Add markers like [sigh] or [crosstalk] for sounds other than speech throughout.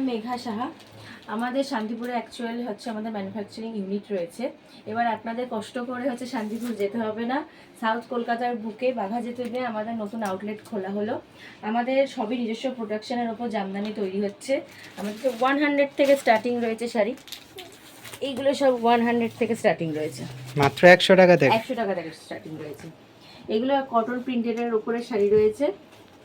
নাম মেঘা সাহা। আমাদের শান্তিপুরে অ্যাকচুয়াল হচ্ছে আমাদের ম্যানুফ্যাকচারিং ইউনিট রয়েছে। এবার আপনাদের কষ্ট করে হচ্ছে শান্তিপুর যেতে হবে না। সাউথ কলকাতার বুকে বাঘা যেতে দিয়ে আমাদের নতুন আউটলেট খোলা হলো। আমাদের সবই নিজস্ব প্রোডাকশনের ওপর জামদানি তৈরি হচ্ছে। আমাদের ওয়ান হান্ড্রেড থেকে স্টার্টিং রয়েছে শাড়ি। এইগুলো সব ওয়ান হান্ড্রেড থেকে স্টার্টিং রয়েছে। মাত্র একশো টাকা থেকে। একশো টাকা থেকে স্টার্টিং রয়েছে। এগুলো কটন প্রিন্টেডের উপরে শাড়ি রয়েছে।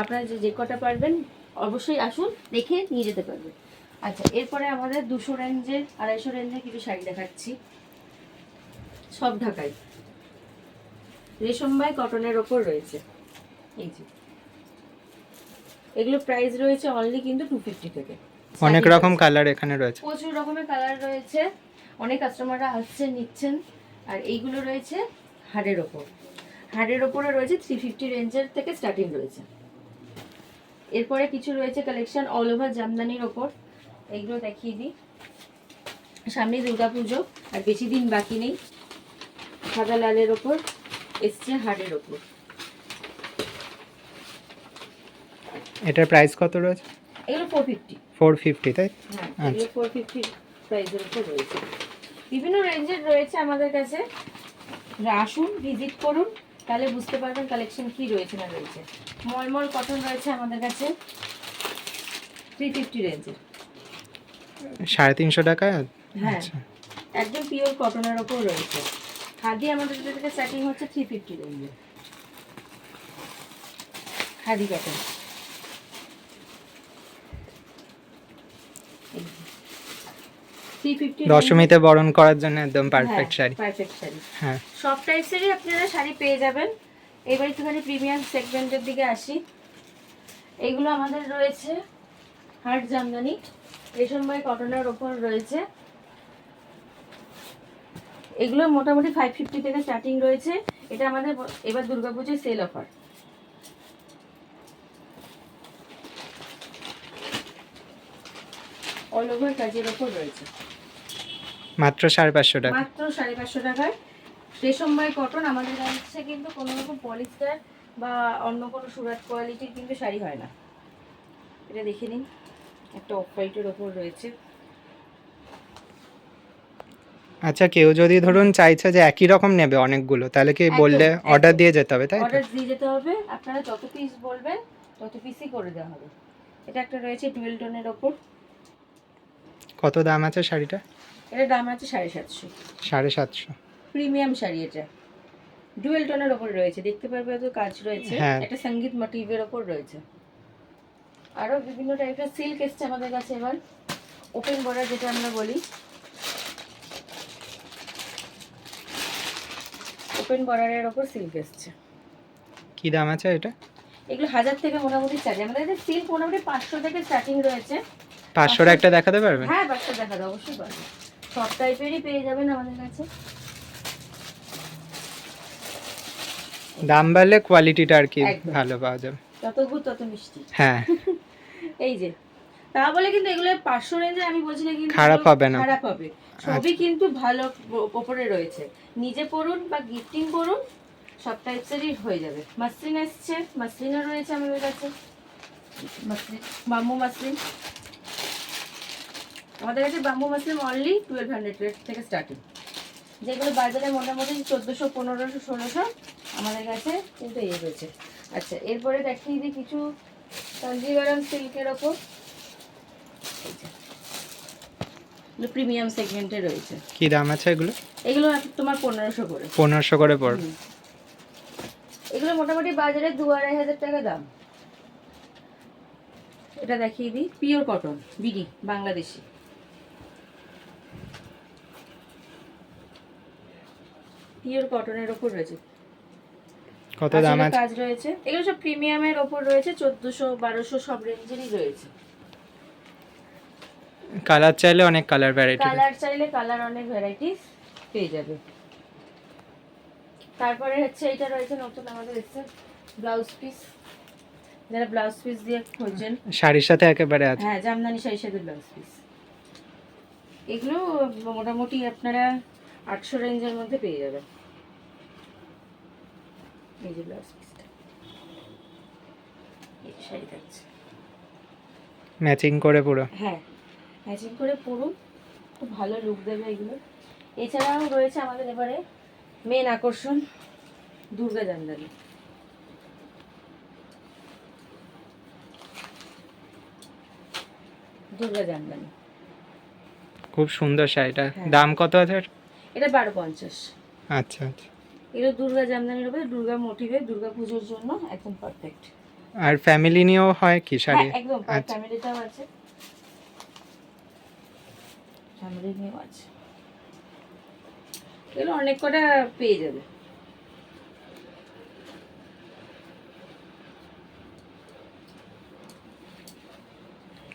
আপনারা যে যে কটা পারবেন অবশ্যই আসুন দেখে নিয়ে যেতে পারবেন। আচ্ছা এরপরে আমাদের দুশো রেঞ্জের আড়াইশো রেঞ্জের কিছু শাড়ি দেখাচ্ছি। সব ঢাকাই। রেশমবাই কটনের ওপর রয়েছে। এই যে। এগুলো প্রাইস রয়েছে অনলি কিন্তু টু ফিফটি থেকে। অনেক রকম কালার এখানে রয়েছে। প্রচুর রকমের কালার রয়েছে। অনেক কাস্টমাররা আসছেন নিচ্ছেন। আর এইগুলো রয়েছে হাড়ের ওপর। হাড়ের ওপরে রয়েছে থ্রি ফিফটি রেঞ্জের থেকে স্টার্টিং রয়েছে। এরপরে কিছু রয়েছে কালেকশন অল ওভার জামদানির ওপর। এইগুলো দেখিয়ে দিই। সামনে পুজো আর বেশি দিন বাকি নেই। সাদা লালের ওপর এসছে হাড়ের ওপর। এটার প্রাইস কত রয়েছে? এগুলো ফোর ফিফটি ফোর ফিফটি তাই? হ্যাঁ। এগুলো ফোর ফিফটি প্রাইসের উপর রয়েছে। বিভিন্ন রেঞ্জের রয়েছে আমাদের কাছে। আসুন ভিজিট করুন তাহলে বুঝতে পারবেন কালেকশন কি রয়েছে না রয়েছে। মলমল কটন রয়েছে আমাদের কাছে। থ্রি ফিফটি রেঞ্জের সাড়ে তিনশো টাকা হ্যাঁ। আচ্ছা। একদম পিওর কটনের ওপর রয়েছে। খাদি আমাদের কাছে থেকে স্টার্টিং হচ্ছে থ্রি ফিফটি রেঞ্জে খাদি কটন। দশমীতে বরণ করার জন্য একদম পারফেক্ট শাড়ি। পারফেক্ট শাড়ি। হ্যাঁ। সব টাইপসেরই আপনারা শাড়ি পেয়ে যাবেন। এবার একটুখানি প্রিমিয়াম সেগমেন্টের দিকে আসি। এগুলো আমাদের রয়েছে হার্ট জামদানি রেশমবাই কটনের ওপর রয়েছে। এগুলো মোটামুটি ফাইভ ফিফটি থেকে স্টার্টিং রয়েছে। এটা আমাদের এবার দুর্গাপুজোর সেল অফার অল ওভার কাজের ওপর রয়েছে। মাত্র সাড়ে পাঁচশো টাকা। মাত্র সাড়ে পাঁচশো টাকায়। রেশমবাই কটন আমাদের কাছে কিন্তু কোনো রকম পলিস্টার বা অন্য কোনো সুরাট কোয়ালিটির কিন্তু শাড়ি হয় না। এটা দেখে নিন একটা অফ হোয়াইটের ওপর রয়েছে। আচ্ছা কেউ যদি ধরুন চাইছে যে একই রকম নেবে অনেকগুলো তাহলে কি বললে অর্ডার দিয়ে যেতে হবে তাই অর্ডার দিয়ে যেতে হবে আপনারা যত পিস বলবেন তত পিসই করে দেওয়া হবে। এটা একটা রয়েছে টুয়েল টোনের ওপর। কত দাম আছে শাড়িটা? এটার দাম আছে সাড়ে সাতশো। সাড়ে সাতশো। প্রিমিয়াম শাড়ি এটা। ডুয়েল টোনের ওপর রয়েছে। দেখতে পারবে এত কাজ রয়েছে। হ্যাঁ। এটা সংগীত মোটিভের ওপর রয়েছে। আরও বিভিন্ন টাইপের সিল্ক এসছে আমাদের কাছে এবার। ওপেন বর্ডার যেটা আমরা বলি। ওপেন বর্ডারের ওপর সিল্ক এসছে। কি দাম আছে এটা? এগুলো হাজার থেকে মোটামুটি স্টার্টিং আমাদের কাছে সিল্ক মোটামুটি পাঁচশো থেকে স্টার্টিং রয়েছে। পাঁচশোর একটা দেখাতে পারবেন হ্যাঁ পাঁচশো দেখা দাও অবশ্যই পারবে। সব টাইপেরই পেয়ে যাবেন আমাদের কাছে। দাম বাড়লে কোয়ালিটিটা আর কি। ভালো পাওয়া যাবে। যত গুড় তত মিষ্টি। হ্যাঁ। [laughs] এই যে তা বলে কিন্তু এগুলো পাঁচশো রেঞ্জে আমি বলছি না কিন্তু খারাপ হবে না। আচ্ছা। খারাপ হবে। সবই কিন্তু ভালো ওপরে রয়েছে। নিজে পড়ুন বা গিফটিং করুন সব টাইপসেরই হয়ে যাবে। মাসলিন এসছে মাসলিনও রয়েছে আমাদের কাছে। মাসলিন বাম্বু মাসলিন আমাদের কাছে bamboo muslin only twelve hundred থেকে স্টার্টিং যেগুলো বাজারে মোটামুটি চোদ্দোশো পনেরোশো ষোলোশো আমাদের কাছে কিন্তু এই রয়েছে। আচ্ছা এরপরে দেখিয়ে দিই কিছু কাঞ্জিগরম সিল্কের ওপর। প্রিমিয়াম সেগমেন্টে রয়েছে। কি দাম আছে এগুলো? এগুলো তোমার পনেরোশো করে। পনেরোশো করে পড়বে এগুলো মোটামুটি বাজারে দু আড়াই হাজার টাকা দাম। এটা দেখিয়ে দিই pure cotton B D Bangladeshi. Pure কটনের ওপর রয়েছে। কত দাম আছে? কাজ রয়েছে। এগুলো সব প্রিমিয়ামের ওপর রয়েছে চোদ্দোশো বারোশো সব রেঞ্জেরই রয়েছে। কালার চাইলে অনেক কালার ভ্যারাইটি কালার চাইলে কালার অনেক ভ্যারাইটিস পেয়ে যাবে। তারপরে হচ্ছে এটা রয়েছে নতুন আমাদের এসছে ব্লাউজ পিস যারা ব্লাউজ পিস দিয়ে খোঁজেন শাড়ির সাথে একেবারে আছে। হ্যাঁ জামদানি শাড়ির সাথে ব্লাউজ পিস এগুলো মোটামুটি আপনারা আটশো রেঞ্জের মধ্যে পেয়ে যাবেন। এই যে ব্লাউজ পিসটা এই শাড়ি থাকছে ম্যাচিং করে পুরো? হ্যাঁ ম্যাচিং করে পরুন খুব ভালো লুক দেবে এগুলো। এছাড়াও রয়েছে আমাদের এবারে মেন আকর্ষণ দুর্গা জামদানি। দুর্গা জামদানি। খুব সুন্দর শাড়িটা। হ্যাঁ। দাম কত আছে? এটা বারো পঞ্চাশ। আচ্ছা আচ্ছা। এগুলো দুর্গা জামদানির উপরে দুর্গা মোটিভে দুর্গা পুজোর জন্য একদম পারফেক্ট আর ফ্যামিলি নিয়েও হয় কি শাড়ি? হ্যাঁ একদম আচ্ছা। ফ্যামিলিটাও আছে। ফ্যামিলি নিয়েও আছে। এগুলো অনেক কটা পেয়ে যাবে।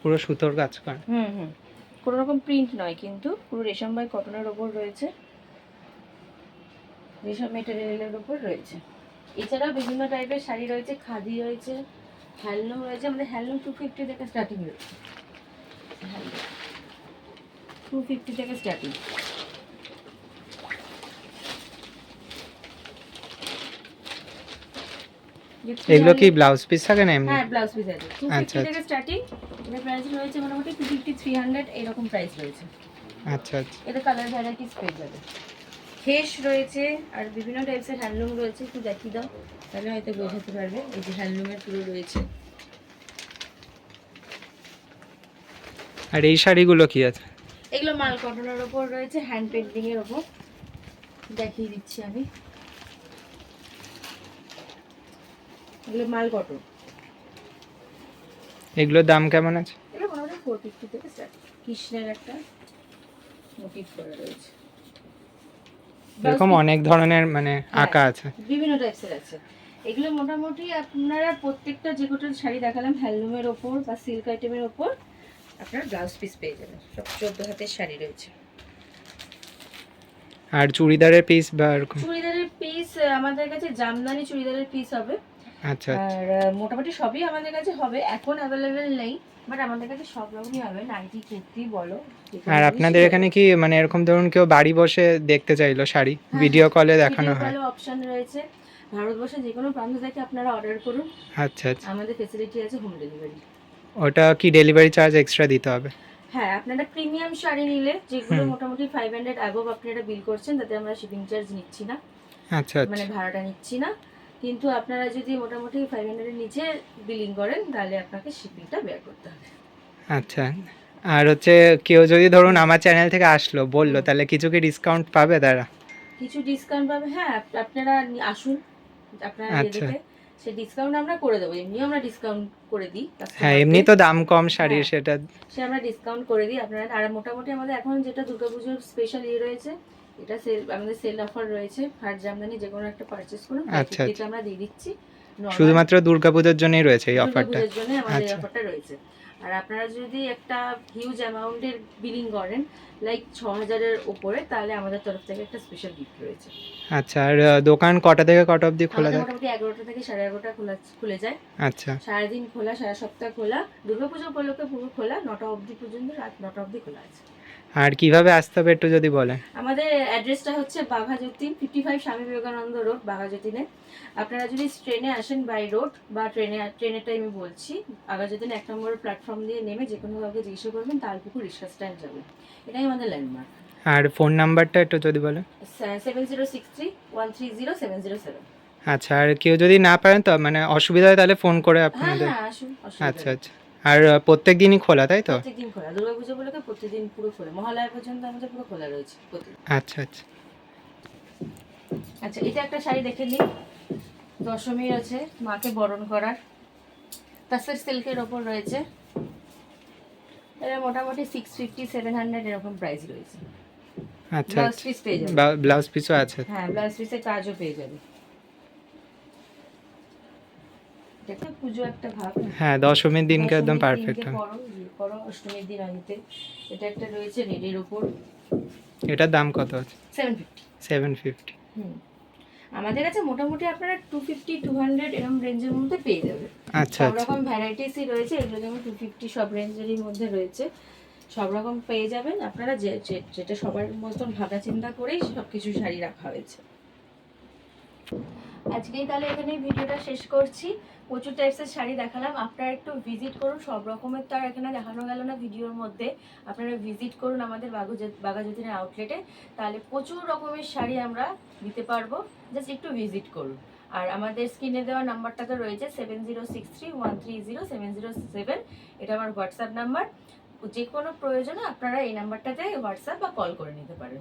পুরো সুতোর কাজ করা। হুম হুম। কোনো রকম প্রিন্ট নয় কিন্তু পুরো রেশম বাই কটনের ওপর রয়েছে। রেশম মেটেরিয়ালের ওপর রয়েছে। এছাড়াও বিভিন্ন টাইপের শাড়ি রয়েছে খাদি রয়েছে হ্যান্ডলুম রয়েছে আমাদের হ্যান্ডলুম টু ফিফটি থেকে স্টার্টিং রয়েছে। টু ফিফটি থেকে স্টার্টিং এগুলো কি ব্লাউজ পিস থাকে না এমনি? হ্যাঁ ব্লাউজ পিস আছে। টু আচ্ছা, ফিফটি থেকে স্টার্টিং এটা প্রাইস রয়েছে মোটামুটি টু ফিফটি থ্রি হান্ড্রেড এরকম প্রাইস রয়েছে। আচ্ছা আচ্ছা। এতে কালার ভ্যারাইটিস পেয়ে যাবে। ফেস রয়েছে আর বিভিন্ন টাইপসের হ্যান্ডলুম রয়েছে একটু দেখিয়ে দাও। তাহলে হয়তো বোঝাতে পারবে এই যে হ্যান্ডলুমের পুরো রয়েছে। আর এই শাড়িগুলো কি আছে? এগুলো মাল কটনের ওপর রয়েছে হ্যান্ড পেন্টিং এর ওপর। দেখিয়ে দিচ্ছি আমি। এগুলো মাল কটন। এগুলোর দাম কেমন আছে? এগুলো মোটামুটি ফোর ফিফটি থেকে স্টার্ট কৃষ্ণের একটা মোটিভ করা রয়েছে। এরকম অনেক ধরনের মানে হ্যাঁ। আঁকা আছে। বিভিন্ন টাইপসের আছে। এগুলো মোটামুটি আপনারা প্রত্যেকটা যে কটা শাড়ি দেখালাম হ্যান্ডলুমের ওপর বা সিল্ক আইটেমের ওপর আপনারা ব্লাউজ পিস পেয়ে যাবেন। সব চোদ্দ হাতের শাড়ি রয়েছে। আর চুড়িদারের পিস বা এরকম? চুড়িদারের পিস আমাদের কাছে জামদানি চুড়িদারের পিস হবে। আচ্ছা আচ্ছা। আর মোটামুটি সবই আমাদের কাছে হবে। এখন অ্যাভেলেবেল নেই। বাট আমাদের কাছে সব রকমই হবে নাইটি কুর্তি বলো আর আপনাদের এখানে কি মানে এরকম ধরুন কেউ বাড়ি বসে দেখতে চাইলো শাড়ি? হ্যাঁ, ভিডিও হ্যাঁ, কলে দেখানো ভিডিও হয়। কলেও অপশন রয়েছে। ভারতবর্ষের যে কোনো প্রান্ত থেকে আপনারা অর্ডার করুন। আচ্ছা আচ্ছা। আমাদের ফেসিলিটি আছে হোম ডেলিভারি ওটা কি ডেলিভারি চার্জ এক্সট্রা দিতে হবে? হ্যাঁ আপনারা প্রিমিয়াম শাড়ি নিলে যেগুলো। মোটামুটি ফাইভ হান্ড্রেড অ্যাবভ আপনারা বিল করছেন তাতে আমরা শিপিং চার্জ নিচ্ছি না। আচ্ছা মানে আচ্ছা ভাড়াটা নিচ্ছি না। কিন্তু আপনারা যদি মোটামুটি ফাইভ হান্ড্রেডের নিচে বিলিং করেন তাহলে আপনাকে শিপিংটা বের করতে হবে আচ্ছা আর হচ্ছে কেউ যদি ধরুন আমার চ্যানেল থেকে আসলো বলল। তাহলে কিছু কি ডিসকাউন্ট পাবে তারা কিছু ডিসকাউন্ট পাবে হ্যাঁ আপনারা আসুন আপনারা আচ্ছা। সে ডিসকাউন্ট আমরা করে দেবো এমনিও আমরা ডিসকাউন্ট করে দিই হ্যাঁ এমনি তো দাম কম শাড়ির হ্যাঁ। সেটা সে আমরা ডিসকাউন্ট করে দিই আপনারা আর মোটামুটি আমাদের এখন যেটা দুর্গাপুজোর স্পেশাল ইয়ে রয়েছে এটা সেল আমাদের সেল অফার রয়েছে হাট জামদানি যে কোনো একটা পারচেস করুন আচ্ছা, আচ্ছা। আমরা দিয়ে দিচ্ছি শুধুমাত্র দুর্গাপুজোর জন্যই রয়েছে এই অফারটা দুর্গাপুজোর জন্য আমাদের এই আচ্ছা। অফারটা রয়েছে। আর আপনারা যদি একটা হিউজ অ্যামাউন্টের বিলিং করেন লাইক ছ হাজারের ওপরে তাহলে আমাদের তরফ থেকে একটা স্পেশাল গিফট রয়েছে। আচ্ছা আর দোকান কটা থেকে কটা অবধি খোলা থাকে? মোটামুটি এগারোটা থেকে সাড়ে এগারোটা খোলা খুলে যায়। আচ্ছা। সারাদিন খোলা সারা সপ্তাহ খোলা। দুর্গাপুজো উপলক্ষে পুরো খোলা নটা অবধি পর্যন্ত রাত নটা অবধি খোলা আছে। আর কীভাবে আসতে হবে একটু যদি বলেন? আমাদের অ্যাড্রেসটা হচ্ছে Bagha Jatin fifty five Swami Vivekananda road বাঘা যতীনে আপনারা যদি ট্রেনে আসেন বাই রোড বা ট্রেনে ট্রেনের টাইমে বলছি বাঘা যতীন এক নম্বর প্ল্যাটফর্ম দিয়ে নেমে যে কোনো কাউকে জিজ্ঞাসা করবেন তালপুকুর রিক্সা স্ট্যান্ড যাবে। এটাই আমাদের ল্যান্ডমার্ক আর ফোন নাম্বারটা একটু যদি বলেন। Seven zero six three one three zero seven zero seven আচ্ছা আর কেউ যদি না পারেন তো মানে অসুবিধা হয় তাহলে ফোন করে হ্যাঁ আপনাদের। হ্যাঁ আসুন আচ্ছা আচ্ছা। আর প্রত্যেক দিনই খোলা তাই তো? প্রত্যেকদিন খোলা। দুর্গাপুজো উপলক্ষে প্রতিদিন পুরো খোলা। মহালয়া পর্যন্ত আমাদের পুরো খোলা রয়েছে আচ্ছা আচ্ছা। আচ্ছা এটা একটা শাড়ি দেখে নিন দশমীর আছে মাকে বরণ করার। তাসের সিল্কের ওপর রয়েছে। এটা মোটামুটি সিক্স ফিফটি সেভেন হান্ড্রেড এরকম প্রাইস রয়েছে। আচ্ছা ব্লাউজ আচ্ছা। পিস পেয়ে যাবে। ব্লাউজ পিসও আছে। হ্যাঁ ব্লাউজ পিসের কাজও পেয়ে যাবে এটা একটা পুজো একটা ভাব হ্যাঁ দশমীর দিনকে একদম পারফেক্ট দিনকে করো, ইয়ে করো অষ্টমীর দিন আনিতে এটা একটা রয়েছে রেডের ওপর। এটার দাম কত আছে? সেভেন ফিফটি সেভেন ফিফটি হুম। আমাদের কাছে মোটামুটি আপনারা টু ফিফটি টু হান্ড্রেড এরকম রেঞ্জের মধ্যে পেয়ে যাবে আচ্ছা সব আচ্ছা। রকম ভ্যারাইটিসই রয়েছে এগুলো যেমন টু ফিফটি সব রেঞ্জেরই মধ্যে রয়েছে। সব রকম পেয়ে যাবেন। আপনারা যে যে- যেটা সবার মতন ভাবনা চিন্তা করেই সব কিছু শাড়ি রাখা হয়েছে। আজকেই তাহলে এখানেই ভিডিওটা শেষ করছি। প্রচুর টাইপসের শাড়ি দেখালাম। আপনারা একটু ভিজিট করুন, সব রকমের তো আর এখানে দেখানো গেল না ভিডিওর মধ্যে। আপনারা ভিজিট করুন আমাদের বাঘাযতীনের আউটলেটে তাহলে প্রচুর রকমের শাড়ি আমরা দিতে পারব। জাস্ট একটু ভিজিট করুন। আর আমাদের স্ক্রিনে দেওয়া নাম্বারটা তো রয়েছে seven zero six three one three zero seven zero seven এটা আমার হোয়াটসঅ্যাপ নাম্বার যে কোনো প্রয়োজনে আপনারা এই নাম্বারটাতে হোয়াটসঅ্যাপ বা কল করে নিতে পারেন।